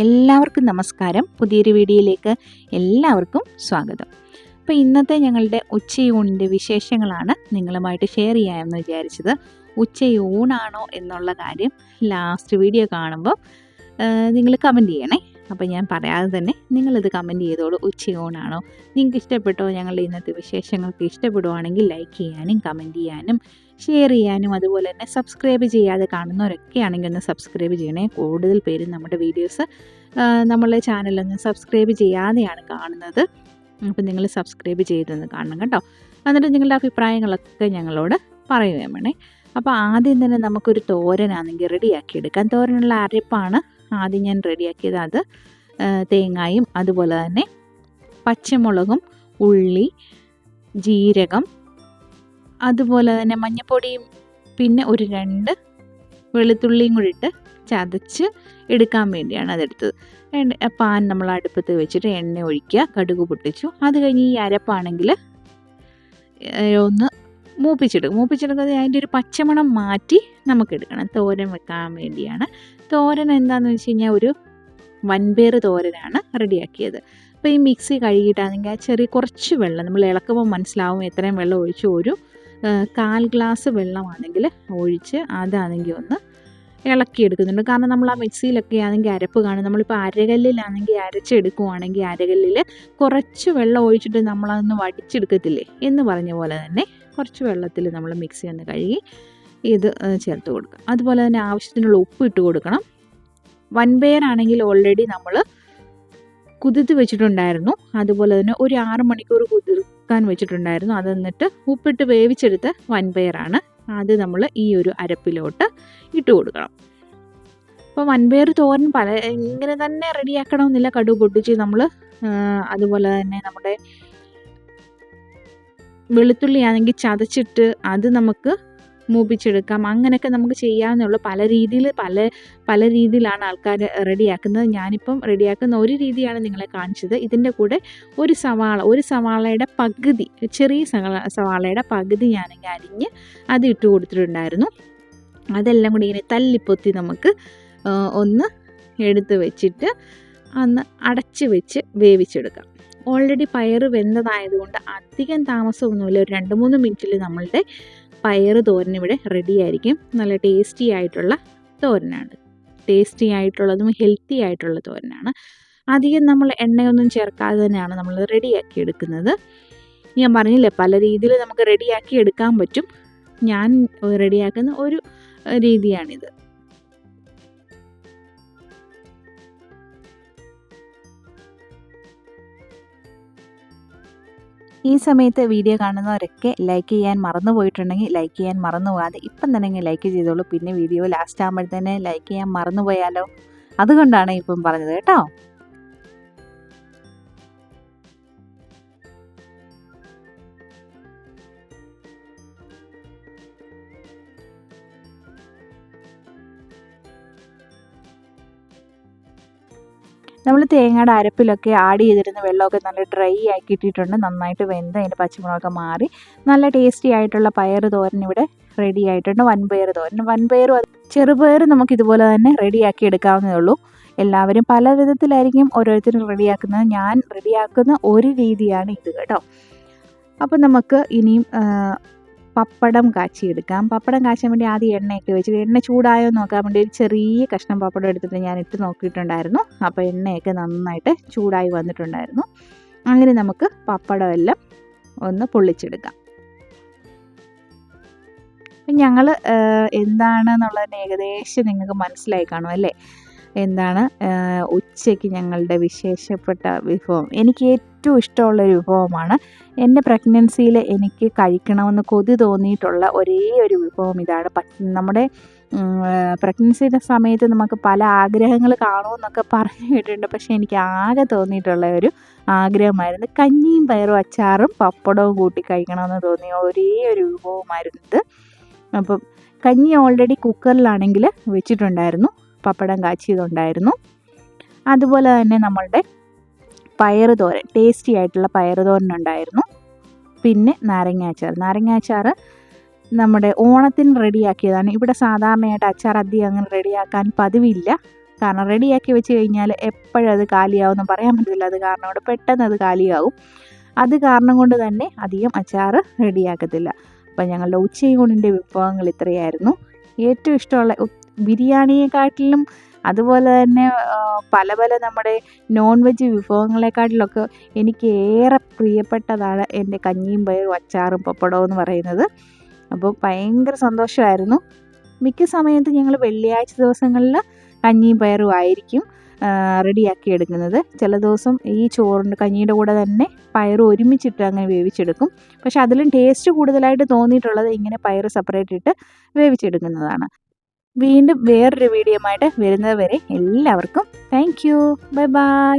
എല്ലാവർക്കും നമസ്കാരം. പുതിയൊരു വീഡിയോയിലേക്ക് എല്ലാവർക്കും സ്വാഗതം. അപ്പോൾ ഇന്നത്തെ ഞങ്ങളുടെ ഉച്ചയൂണിന്റെ വിശേഷങ്ങളാണ് നിങ്ങളുമായിട്ട് ഷെയർ ചെയ്യാമെന്ന് വിചാരിച്ചത്. ഉച്ചയൂണാണോ എന്നുള്ള കാര്യം ലാസ്റ്റ് വീഡിയോ കാണുമ്പോൾ നിങ്ങൾ കമന്റ് ചെയ്യണേ. അപ്പോൾ ഞാൻ പറയാതെ തന്നെ നിങ്ങളിത് കമന്റ് ചെയ്തോളൂ ഉച്ചയൂണാണോ നിങ്ങൾക്ക് ഇഷ്ടപ്പെട്ടോ? ഞങ്ങളുടെ ഇന്നത്തെ വിശേഷങ്ങൾക്ക് ഇഷ്ടപ്പെടുവാണെങ്കിൽ ലൈക്ക് ചെയ്യാനും കമന്റ് ചെയ്യാനും ഷെയർ ചെയ്യാനും അതുപോലെ തന്നെ സബ്സ്ക്രൈബ് ചെയ്യാതെ കാണുന്നവരൊക്കെ ആണെങ്കിൽ ഒന്ന് സബ്സ്ക്രൈബ് ചെയ്യണേ. കൂടുതൽ പേരും നമ്മുടെ വീഡിയോസ് നമ്മളെ ചാനലൊന്ന് സബ്സ്ക്രൈബ് ചെയ്യാതെയാണ് കാണുന്നത്. അപ്പോൾ നിങ്ങൾ സബ്സ്ക്രൈബ് ചെയ്തൊന്ന് കാണണം കേട്ടോ. എന്നിട്ട് നിങ്ങളുടെ അഭിപ്രായങ്ങളൊക്കെ ഞങ്ങളോട് പറയുകയും വേണേ. അപ്പോൾ ആദ്യം തന്നെ നമുക്കൊരു തോരനാണെങ്കിൽ റെഡിയാക്കി എടുക്കാം. തോരനുള്ള അരപ്പാണ് ആദ്യം ഞാൻ റെഡിയാക്കിയത് അത് തേങ്ങായും അതുപോലെ തന്നെ പച്ചമുളകും ഉള്ളി ജീരകം അതുപോലെ തന്നെ മഞ്ഞപ്പൊടിയും പിന്നെ ഒരു രണ്ട് വെളുത്തുള്ളിയും കൂടി ഇട്ട് ചതച്ച് എടുക്കാൻ വേണ്ടിയാണ് അതെടുത്തത്. പാൻ നമ്മൾ അടുപ്പത്ത് വെച്ചിട്ട് എണ്ണ ഒഴിക്കുക കടുക് പൊട്ടിച്ചു. അത് കഴിഞ്ഞ് ഈ അരപ്പാണെങ്കിൽ ഒന്ന് മൂപ്പിച്ചെടുക്കും മൂപ്പിച്ചെടുക്കുന്നത് അതിന്റെ ഒരു പച്ചമണം മാറ്റി നമുക്ക് എടുക്കണം തോരൻ വെക്കാൻ വേണ്ടിയാണ്. തോരൻ എന്താണെന്ന് വെച്ച് കഴിഞ്ഞാൽ ഒരു വൻപേർ തോരനാണ് റെഡിയാക്കിയത്. അപ്പോൾ ഈ മിക്സി കഴുകിയിട്ടാണെങ്കിൽ ആ ചെറിയ കുറച്ച് വെള്ളം നമ്മൾ ഇളക്കുമ്പോൾ മനസ്സിലാവും എത്രയും വെള്ളം ഒഴിച്ച് ഒരു കാൽ ഗ്ലാസ് വെള്ളമാണെങ്കിൽ ഒഴിച്ച് അതാണെങ്കിൽ ഒന്ന് ഇളക്കിയെടുക്കുന്നുണ്ട്. കാരണം നമ്മൾ ആ മിക്സിയിലൊക്കെ ആണെങ്കിൽ അരപ്പ് കാണും. നമ്മളിപ്പോൾ അരകല്ലിലാണെങ്കിൽ അരച്ചെടുക്കുവാണെങ്കിൽ അരകല്ലിൽ കുറച്ച് വെള്ളം ഒഴിച്ചിട്ട് നമ്മളതൊന്ന് വടിച്ചെടുക്കത്തില്ലേ? എന്ന് പറഞ്ഞ പോലെ തന്നെ കുറച്ച് വെള്ളത്തിൽ നമ്മൾ മിക്സി ഒന്ന് കഴുകി ഇത് ചേർത്ത് കൊടുക്കുക. അതുപോലെ തന്നെ ആവശ്യത്തിനുള്ള ഉപ്പ് ഇട്ട് കൊടുക്കണം. വൻപയറാണെങ്കിൽ ഓൾറെഡി നമ്മൾ കുതിർത്ത് വെച്ചിട്ടുണ്ടായിരുന്നു. അതുപോലെ തന്നെ ഒരു ആറ് മണിക്കൂർ കുതിർക്കാൻ വെച്ചിട്ടുണ്ടായിരുന്നു. അത് എന്നിട്ട് ഉപ്പിട്ട് വേവിച്ചെടുത്ത വൻപയറാണ് അത് നമ്മൾ ഈ ഒരു അരപ്പിലോട്ട് ഇട്ട് കൊടുക്കണം. അപ്പോൾ വൻപയർ തോരൻ പല ഇങ്ങനെ തന്നെ റെഡിയാക്കണമെന്നില്ല കടു പൊട്ടിച്ച് നമ്മൾ അതുപോലെ തന്നെ നമ്മുടെ വെളുത്തുള്ളി ആണെങ്കിൽ ചതച്ചിട്ട് അത് നമുക്ക് മൂപ്പിച്ചെടുക്കാം. അങ്ങനെയൊക്കെ നമുക്ക് ചെയ്യാമെന്നുള്ള പല രീതിയിൽ പല പല രീതിയിലാണ് ആൾക്കാർ റെഡിയാക്കുന്നത്. ഞാനിപ്പം റെഡിയാക്കുന്ന ഒരു രീതിയാണ് നിങ്ങളെ കാണിച്ചത്. ഇതിന്റെ കൂടെ ഒരു സവാള ഒരു സവാളയുടെ പകുതി ചെറിയ സവാളയുടെ പകുതി ഞാനിങ്ങനെ അരിഞ്ഞ് അത് ഇട്ട് കൊടുത്തിട്ടുണ്ടായിരുന്നു. അതെല്ലാം കൂടി ഇങ്ങനെ തല്ലിപ്പൊത്തി നമുക്ക് ഒന്ന് എടുത്ത് വെച്ചിട്ട് അന്ന് അടച്ച് വെച്ച് വേവിച്ചെടുക്കാം. ഓൾറെഡി പയർ വെന്തതായതുകൊണ്ട് അധികം താമസമൊന്നുമില്ല. ഒരു രണ്ട് മൂന്ന് മിനിറ്റിൽ നമ്മളുടെ പയർ തോരൻ ഇവിടെ റെഡി ആയിരിക്കും. നല്ല ടേസ്റ്റി ആയിട്ടുള്ള തോരനാണ്. ടേസ്റ്റി ആയിട്ടുള്ളതും ഹെൽത്തി ആയിട്ടുള്ള തോരനാണ്. അധികം നമ്മൾ എണ്ണയൊന്നും ചേർക്കാതെ തന്നെയാണ് നമ്മൾ റെഡിയാക്കി എടുക്കുന്നത്. ഞാൻ പറഞ്ഞില്ലേ പല രീതിയിൽ നമുക്ക് റെഡിയാക്കി എടുക്കാൻ പറ്റും. ഞാൻ റെഡിയാക്കുന്ന ഒരു രീതിയാണിത്. ഈ സമയത്ത് വീഡിയോ കാണുന്നവരൊക്കെ ലൈക്ക് ചെയ്യാൻ മറന്നു പോയിട്ടുണ്ടെങ്കിൽ ലൈക്ക് ചെയ്യാൻ മറന്നു പോകാതെ ഇപ്പം തന്നെ ലൈക്ക് ചെയ്തോളൂ. പിന്നെ വീഡിയോ ലാസ്റ്റ് ആകുമ്പോഴത്തേനെ ലൈക്ക് ചെയ്യാൻ മറന്നു പോയാലോ? അതുകൊണ്ടാണ് ഇപ്പം പറഞ്ഞത് കേട്ടോ. നമ്മൾ തേങ്ങയുടെ അരപ്പിലൊക്കെ ആഡ് ചെയ്തിരുന്ന വെള്ളമൊക്കെ നല്ല ഡ്രൈ ആക്കി ഇട്ടിട്ടുണ്ട് നന്നായിട്ട് വെന്ത് അതിന്റെ പച്ചമുളകൊക്കെ മാറി. നല്ല ടേസ്റ്റി ആയിട്ടുള്ള പയർ തോരൻ ഇവിടെ റെഡി ആയിട്ടുണ്ട്. വൻപയർ തോരൻ. വൻപയറും ചെറുപയർ നമുക്ക് ഇതുപോലെ തന്നെ റെഡിയാക്കി എടുക്കാവുന്നതേ ഉള്ളൂ. എല്ലാവരും പല വിധത്തിലായിരിക്കും ഓരോരുത്തരും റെഡിയാക്കുന്നത് ഞാൻ റെഡിയാക്കുന്ന ഒരു രീതിയാണ് ഇത് കേട്ടോ. അപ്പം നമുക്ക് ഇനിയും പപ്പടം കാച്ചിയെടുക്കാം. പപ്പടം കാച്ചാൻ വേണ്ടി ആദ്യം എണ്ണയൊക്കെ വെച്ച് എണ്ണ ചൂടായോ നോക്കാൻ വേണ്ടി ഒരു ചെറിയ കഷ്ണം പപ്പടം എടുത്തിട്ട് ഞാൻ ഇട്ട് നോക്കിയിട്ടുണ്ടായിരുന്നു. അപ്പോൾ എണ്ണയൊക്കെ നന്നായിട്ട് ചൂടായി വന്നിട്ടുണ്ടായിരുന്നു. അങ്ങനെ നമുക്ക് പപ്പടമെല്ലാം ഒന്ന് പൊള്ളിച്ചെടുക്കാം. അപ്പം ഞങ്ങൾ എന്താണെന്നുള്ളതിന് ഏകദേശം നിങ്ങൾക്ക് മനസ്സിലായി കാണും അല്ലേ? എന്താണ് ഉച്ചയ്ക്ക് ഞങ്ങളുടെ വിശേഷപ്പെട്ട വിഭവം. എനിക്ക് ഏറ്റവും ഇഷ്ടമുള്ള ഒരു വിഭവമാണ്. എന്റെ പ്രഗ്നൻസിയിൽ എനിക്ക് കഴിക്കണമെന്ന് കൊതി തോന്നിയിട്ടുള്ള ഒരേ ഒരു വിഭവം ഇതാണ്. നമ്മുടെ പ്രഗ്നൻസിയുടെ സമയത്ത് നമുക്ക് പല ആഗ്രഹങ്ങൾ കാണുമെന്നൊക്കെ പറഞ്ഞു കേട്ടിട്ടുണ്ട്. പക്ഷേ എനിക്ക് ആകെ തോന്നിയിട്ടുള്ള ഒരു ആഗ്രഹമായിരുന്നു കഞ്ഞിയും പയറും അച്ചാറും പപ്പടവും കൂട്ടി കഴിക്കണമെന്ന് തോന്നിയ ഒരേ ഒരു വിഭവമായിരുന്നു ഇത്. അപ്പം കഞ്ഞി ഓൾറെഡി കുക്കറിലാണെങ്കിൽ വെച്ചിട്ടുണ്ടായിരുന്നു. പപ്പടം കാച്ചിയതുണ്ടായിരുന്നു. അതുപോലെ തന്നെ നമ്മളുടെ പയറ് തോരൻ ടേസ്റ്റി ആയിട്ടുള്ള പയറ് തോരൻ ഉണ്ടായിരുന്നു പിന്നെ നാരങ്ങാച്ചാർ നാരങ്ങാച്ചാർ നമ്മുടെ ഓണത്തിന് റെഡിയാക്കിയതാണ്. ഇവിടെ സാധാരണയായിട്ട് അച്ചാർ അധികം അങ്ങനെ റെഡിയാക്കാൻ പതിവില്ല. കാരണം റെഡിയാക്കി വെച്ച് കഴിഞ്ഞാൽ എപ്പോഴും അത് കാലിയാവുമെന്ന് പറയാൻ പറ്റില്ല അത് കാരണം കൊണ്ട് പെട്ടെന്ന് അത് കാലിയാവും. അത് കാരണം കൊണ്ട് തന്നെ അധികം അച്ചാർ റെഡിയാക്കത്തില്ല. അപ്പം ഞങ്ങളുടെ ഉച്ചയൂണിന്റെ വിഭവങ്ങൾ ഇത്രയായിരുന്നു. ഏറ്റവും ഇഷ്ടമുള്ള ബിരിയാണിയെക്കാട്ടിലും അതുപോലെ തന്നെ പല പല നമ്മുടെ നോൺ വെജ് വിഭവങ്ങളെക്കാട്ടിലൊക്കെ എനിക്ക് ഏറെ പ്രിയപ്പെട്ടതാണ് എന്റെ കഞ്ഞിയും പയറും അച്ചാറും പപ്പടവും എന്ന് പറയുന്നത്. അപ്പോൾ ഭയങ്കര സന്തോഷമായിരുന്നു. മിക്ക സമയത്ത് ഞങ്ങൾ വെള്ളിയാഴ്ച ദിവസങ്ങളിൽ കഞ്ഞിയും പയറും ആയിരിക്കും റെഡിയാക്കി എടുക്കുന്നത്. ചില ദിവസം ഈ ചോറിന്റെ കഞ്ഞിയുടെ കൂടെ തന്നെ പയറ് ഒരുമിച്ചിട്ട് അങ്ങനെ വേവിച്ചെടുക്കും. പക്ഷെ അതിലും ടേസ്റ്റ് കൂടുതലായിട്ട് തോന്നിയിട്ടുള്ളത് ഇങ്ങനെ പയറ് സെപ്പറേറ്റ് ഇട്ട് വേവിച്ചെടുക്കുന്നതാണ്. വീണ്ടും വേറൊരു വീഡിയോ ആയിട്ട് വരുന്നത് വരെ എല്ലാവർക്കും താങ്ക് യു ബൈ ബൈ